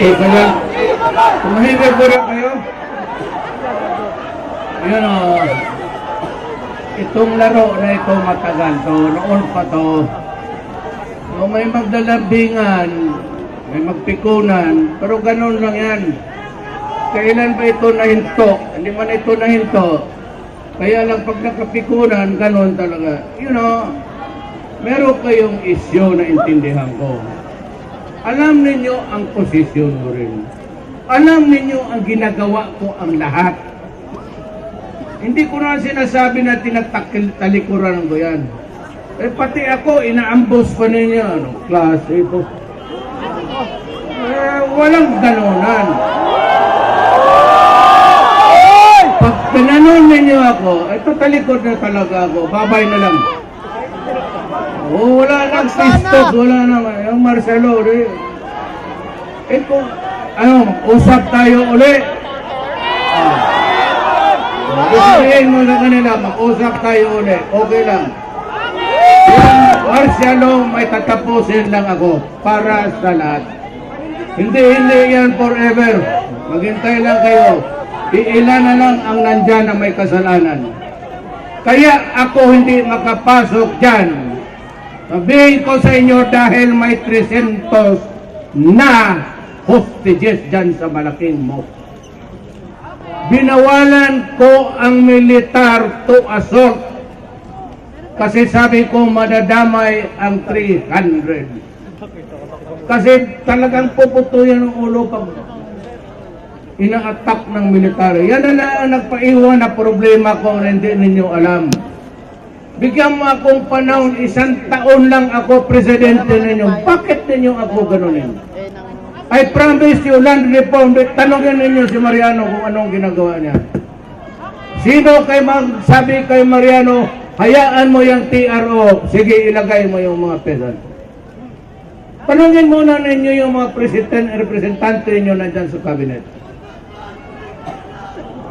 So kaya, tumahimik po rin kayo. Yun o. Itong laro na ito matagal to. Noon pa to. O may maglalambingan, may magpikunan, pero ganun lang yan. Kailan ba ito nahinto? Hindi man ito nahinto. Kaya lang pag nakapikunan, ganun talaga. You know, meron kayong issue na intindihan ko. Alam ninyo ang posisyon mo rin. Alam ninyo ang ginagawa ko ang lahat. Hindi ko na sinasabi na tinatalikuran ko yan. Eh pati ako, inaambos pa ninyo. Anong klase ito? Eh, walang ganunan. Pag tinanon ninyo ako, ito talikod na talaga ako. Babay na lang. Oh, wala nang sistot, wala naman. Yung Marcelo, eh. Eh kung, ano, usap tayo uli. Ah. Sabihin mo sa kanila, mag-usap tayo uli. Okay lang. Yung Marcelo, may tatapusin lang ako para sa lahat. Hindi, hindi yan forever. Maghintay lang kayo. Iilan na lang ang nandyan na may kasalanan. Kaya ako hindi makapasok dyan. Sabihin ko sa inyo dahil may 300 na hostages dyan sa malaking mo. Binawalan ko ang militar to assault kasi sabi ko madadamay ang 300. Kasi talagang puputuyan ng ulo pag ina-attack ng militar. Yan na lang ang nagpaiwan na problema ko na hindi ninyo alam. Bigyan mo akong panahon, isang taon lang ako presidente ninyo. Bakit ninyo ako ganunin? I promise you, land reform, tanongin ninyo si Mariano kung anong ginagawa niya. Sino kay magsabi kay Mariano, hayaan mo yung TRO, sige ilagay mo yung mga pesan. Tanungin muna ninyo yung mga president, representante ninyo nandyan sa cabinet.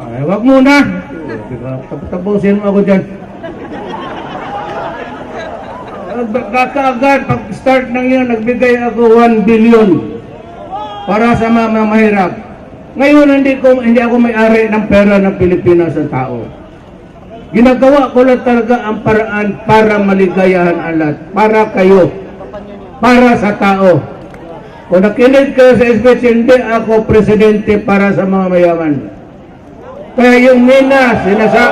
Ay, wag muna. Tapusin mo ako dyan. Kakaagad, pag start ng yun, nagbigay ako 1 billion para sa mga mahirap. Ngayon, hindi, ko, hindi ako may-ari ng pera ng Pilipinas sa tao. Ginagawa ko lang talaga ang paraan para maligayahan ang lahat. Para kayo. Para sa tao. Kung nakinig kayo sa speech, hindi ako presidente para sa mga mayaman. Kaya yung Mina, sinasa...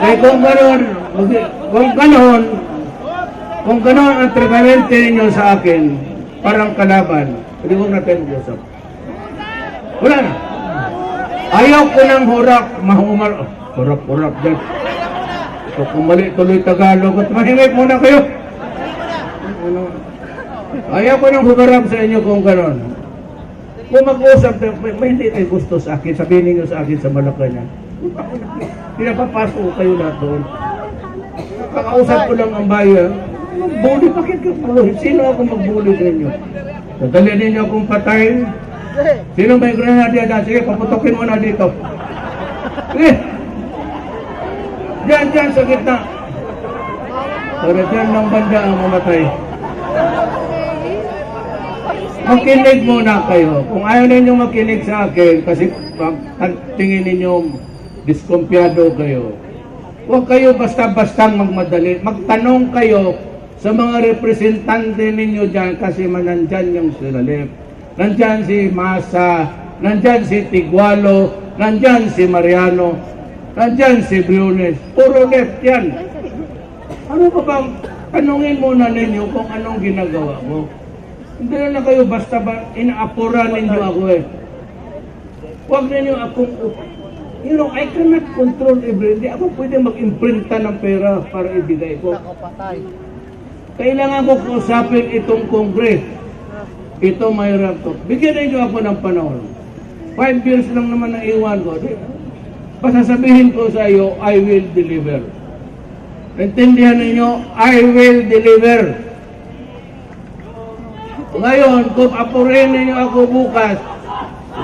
Okay, kung gano'n, kung gano'n, kung gano'n ang tratamente ninyo sa akin, parang kalaban, hindi ko natin usap. Wala na. Ayaw ko ng hurak, mahumar, oh, hurak-hurak dyan. So, kung mali tuloy Tagalog, at mahimik muna kayo. Ayaw ko ng humarap sa inyo kung gano'n. Kung mag-usap, may, may hindi kayo gusto sa akin, sabihin ninyo sa akin sa Malacanang. Pinapapasok ko kayo lahat doon. Kakausap ko lang ang bayan. Magbuli, bakit ka bully? Sino ako magbuli sa inyo? Dadali ninyo akong patayin. Sino may granada dyan? Sige, paputokin mo na dito. Sige. Diyan, diyan sa gitna. Para dyan ng banda ang mamatay. Makinig muna kayo. Kung ayaw ninyo makinig sa akin, kasi pag tingin ninyo diskumpiyado kayo, huwag kayo basta-bastang magmadali. Magtanong kayo sa mga representante ninyo dyan kasi manandyan yung Silalip. Nandyan si Masa, nandyan si Tigualo, nandyan si Mariano, nandyan si Briones. Puro left yan. Ano ba bang tanungin muna ninyo kung anong ginagawa mo? Hindi na lang kayo basta ba inaapura ninyo ako eh. Huwag ninyo akong You know, I cannot control everything. Hindi ako pwede mag-imprinta ng pera para ibigay ko. Kailangan ko kausapin itong Congress. Ito mahirap to. Bigyan ninyo ako ng panahon. Five years lang naman ang iwan ko. Di- Basta sabihin ko sa iyo, I will deliver. Intindihan ninyo, I will deliver. Ngayon, kung apurin ninyo ako bukas,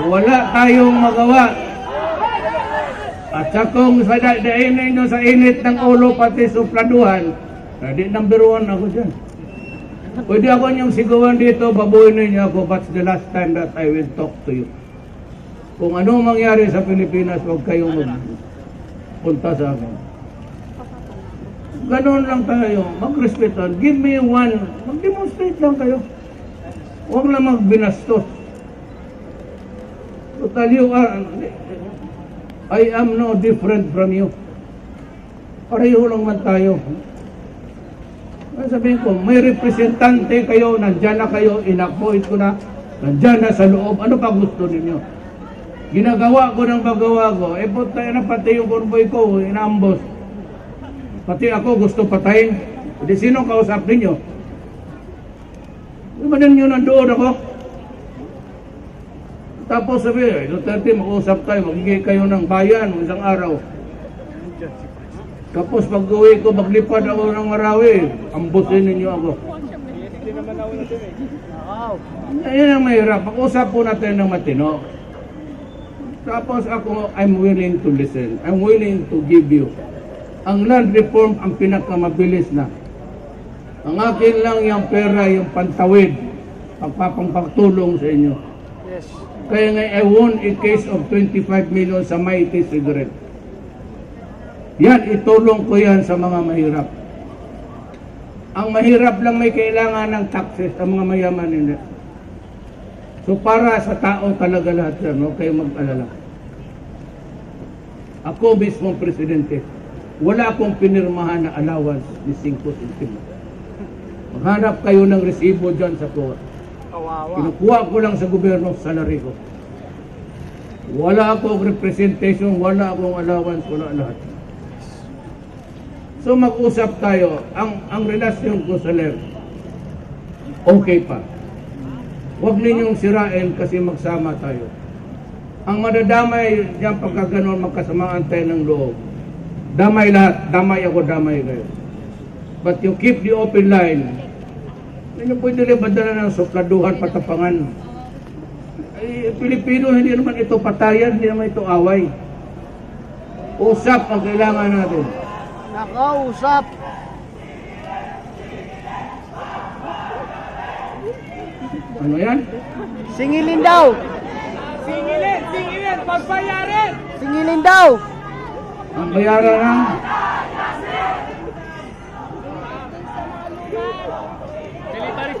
wala tayong magawa. At sa kung sa da- dain ninyo sa init ng ulo pati supladuhan, na di number one ako dyan. Pwede ako niyong sigawan dito, babuhin ninyo ako, but the last time that I will talk to you. Kung ano mangyari sa Pilipinas, huwag kayong magpunta sa akin. Ganon lang tayo, magrespetan. Give me one, mag-demonstrate lang kayo. Huwag lang magbinastos. Total you are, I am no different from you. Pareho lang man tayo. Sabihin ko, may representante kayo, nandyan na kayo, in-appoint ko na, nandyan na sa loob, ano pa gusto ninyo? Ginagawa ko ng magawa ko, eh puta na pati yung convoy ko, inambos. Pati ako gusto patayin. Hindi sino kausap ninyo? Di ba ninyo nandoon ako? Tapos sabi, eh, Duterte, mag-usap tayo, magiging kayo ng bayan isang araw. Tapos pag uwi ko, maglipad ako ng Marawi, ambusin ninyo ako. Yan ang mahirap. Pag-usap po natin ng matino. Tapos ako, I'm willing to listen. I'm willing to give you. Ang land reform ang pinakamabilis na. Ang akin lang yung pera, yung pantawid, pagpapangpagtulong sa inyo. Yes. Kaya nga, I won a case of 25 million sa Mighty Cigarette. Yan, itulong ko yan sa mga mahirap. Ang mahirap lang may kailangan ng taxes, ang mga mayaman hindi. So para sa tao talaga lahat yan, huwag kayong mag-alala. Ako mismo presidente, wala akong pinirmahan na allowance ni 5 centimo. Maghanap kayo ng resibo dyan sa court. Kawawa. Kinukuha ko lang sa gobyerno salary ko. Wala akong representation, wala akong allowance, wala lahat. So mag-usap tayo, ang ang relasyon ko sa LER, okay pa. Huwag ninyong sirain kasi magsama tayo. Ang madadamay diyan pagka ganun magkasamaan tayo ng loob. Damay lahat, damay ako, damay kayo. But you keep the open line, hindi pwede rin badala ng sukladuhan, patapangan. Ay, Pilipino, hindi naman ito patayan, hindi naman ito away. Usap ang kailangan natin. Nakausap. Ano yan? Singilin daw. Singilin! Singilin! Pagbayarin! Singilin daw. Ang bayaran ng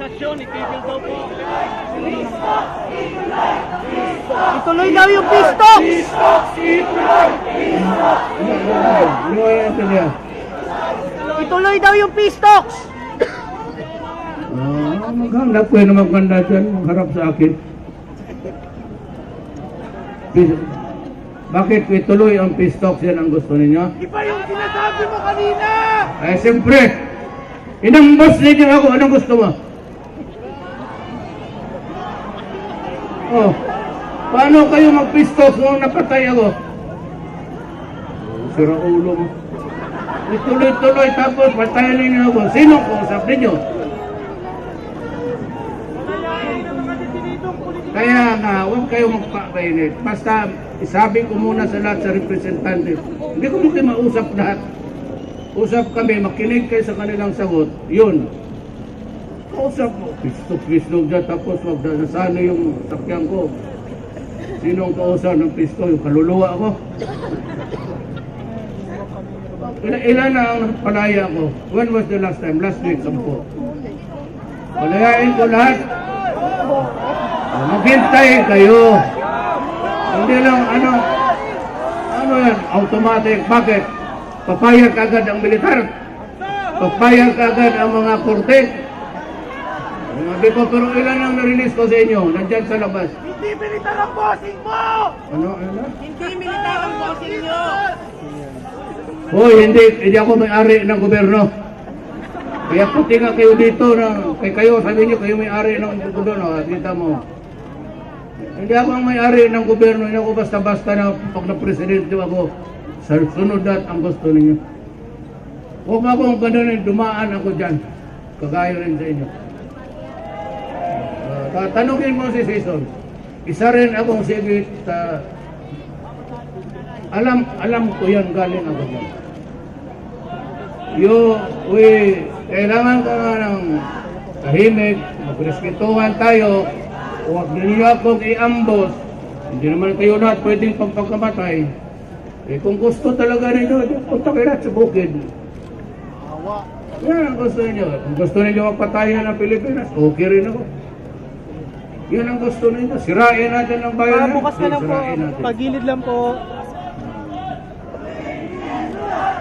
Militarisasyon, itigil daw po. Ituloy daw yung pistok. ano yan ito niya? Ituloy daw yung pistoks. Ah, maghanap ko na maganda dyan, magharap sa akin. Pis- Bakit ituloy ang pistoks yan ang gusto ninyo? Iba yung sinasabi mo kanina! Eh, siyempre, inambos ninyo ako, anong gusto mo? Oh, paano kayo mag-pistoks nung napatay ako? Sira ulo mo. Ituloy-tuloy tapos patayin ninyo ako. Sinong kausap ninyo? Kaya nga, huwag kayo magpapainit. Basta, isabi ko muna sa lahat sa representante. Hindi ko muna mausap lahat. Usap kami, makinig kayo sa kanilang sagot. Yun. Kausap mo. Pistok-pistok dyan, tapos wag na nasano yung sakyan ko. Sino ang kausap ng pisto? Yung kaluluwa ko. Ilan, ilan na ang palaya ko? When was the last time? Last week, sampo. Palayain ko lahat. Maghintay kayo. Hindi lang, ano, ano yan, automatic. Bakit? Papayag agad ang militar. Papayag agad ang mga korte. Hindi ko, pero ilan ang na-release ko sa inyo? Nandyan sa labas. Hindi militar ang bossing mo! Ano, ano? Hindi militar ang bossing nyo! Hoy, hindi, hindi ako may-ari ng gobyerno. Kaya puti nga kayo dito, na, kay kayo, sabi niyo, kayo may-ari ng gobyerno, ah, kita mo. Hindi ako ang may-ari ng gobyerno, hindi ako basta-basta na pag na-presidente ako, sa sunod at ang gusto ninyo. Huwag akong ganun, dumaan ako dyan. Kagaya rin sa inyo. Tatanungin mo si Season, isa rin akong sigit sa Alam, alam ko yan galing ako dyan. Yo, we, kailangan ka nga ng tahimik, magrespetuhan tayo, huwag ninyo akong i-ambos. Hindi naman kayo lahat pwedeng pagpagkamatay. Eh kung gusto talaga ninyo, punta kayo lahat sa bukid. Yan ang gusto ninyo. Kung gusto ninyo magpatayan ng Pilipinas, okay rin ako. Yan ang gusto ninyo. Sirain natin ang bayan. Ah, bukas na lang po. Sirain natin. Pagilid lang po.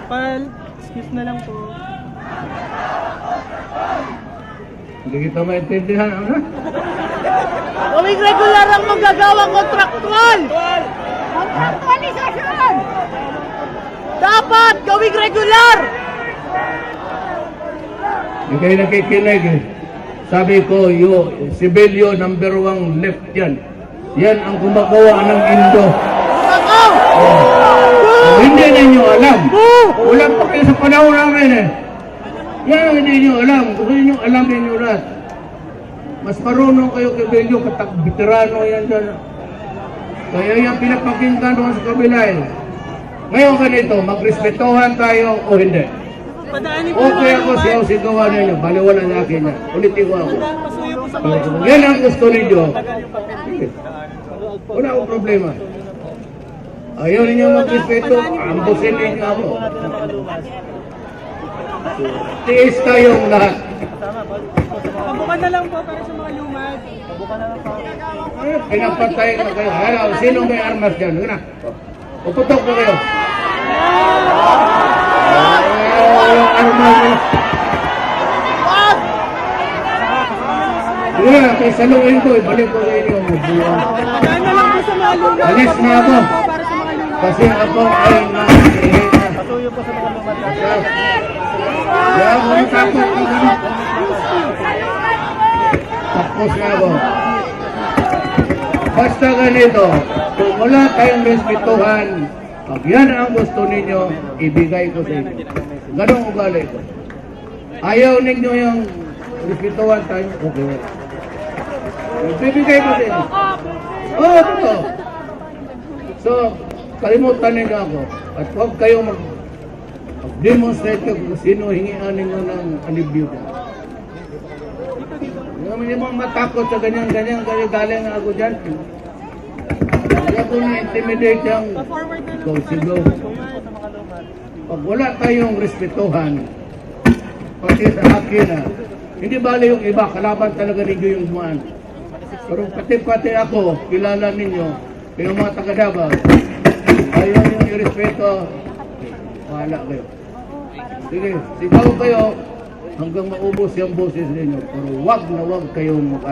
Pal, excuse na lang po. Hindi kita maintindihan. Ano? Gawing regular ang manggagawang kontraktual! Kontraktualisasyon! Dapat gawing regular! Hindi kayo nakikinig eh. Sabi ko, yo, Sibilyo number one left yan. Yan ang gumagawa ng Indo. Ako! Kung hindi ninyo alam, wala pa kayo sa panahon namin eh. Yan hindi nyo alam. Gusto nyo alam ninyo lahat. Mas marunong kayo kay Belyo katag veterano yan dyan. Kaya yan pinapakinggan doon sa kabila eh. Ngayon ganito, magrespetuhan tayo o hindi. Padaanin po Okay ako siyaw sigawan ninyo, baliwala na akin yan. Ulitin ko ako. Pasuyo po sa yan ang gusto ninyo, wala akong problema. Ayaw ninyo magrespeto, ambusin ninyo ako. Tiis kayong lahat. Pabukan na lang po para sa mga lumad. Pabukan na lang po. Pinapatay na kayo. Hala, sino may armas dyan? Sige na. Puputok na kayo. Ah, na, kay saluhin ko, ibalik ko mga lumad. Alis na ako. Mga. Kasi ako ay nakikita. Pasuyo po sa mga lumad. Kaya ako natakot ko ganun. Tapos na ako. Basta ganito, kung wala tayong respetuhan, pag yan ang gusto ninyo, ibigay ko sa inyo. Ganong ugali ko. Ayaw ninyo yung respetuhan tayo, okay. Ibibigay ko inyo. Oo, oh, totoo. So, kalimutan ninyo ako. At huwag kayo mag demonstrate ko kung sino hingian ninyo ng alibyo ko. Hindi mga matakot sa ganyan-ganyan, ganyan galing ako dyan. Hindi ako na-intimidate yung na lang go, po para sigaw. sa mga lumad. Pag wala tayong respetuhan, pati sa akin na, hindi bali yung iba, kalaban talaga ninyo yung dumaan. Pero pati-pati ako, kilala ninyo, yung mga taga-Davao, ayaw yung irespeto, wala kayo. Sige, sigaw kayo hanggang maubos yung boses ninyo. Pero wag na wag kayong mag